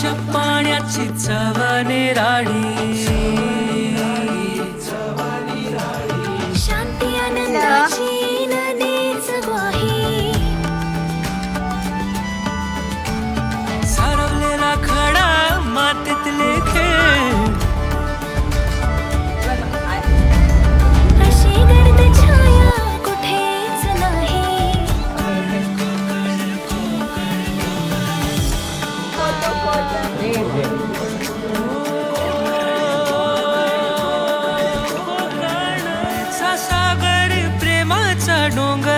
पाण्याची चव निराळी डोंगर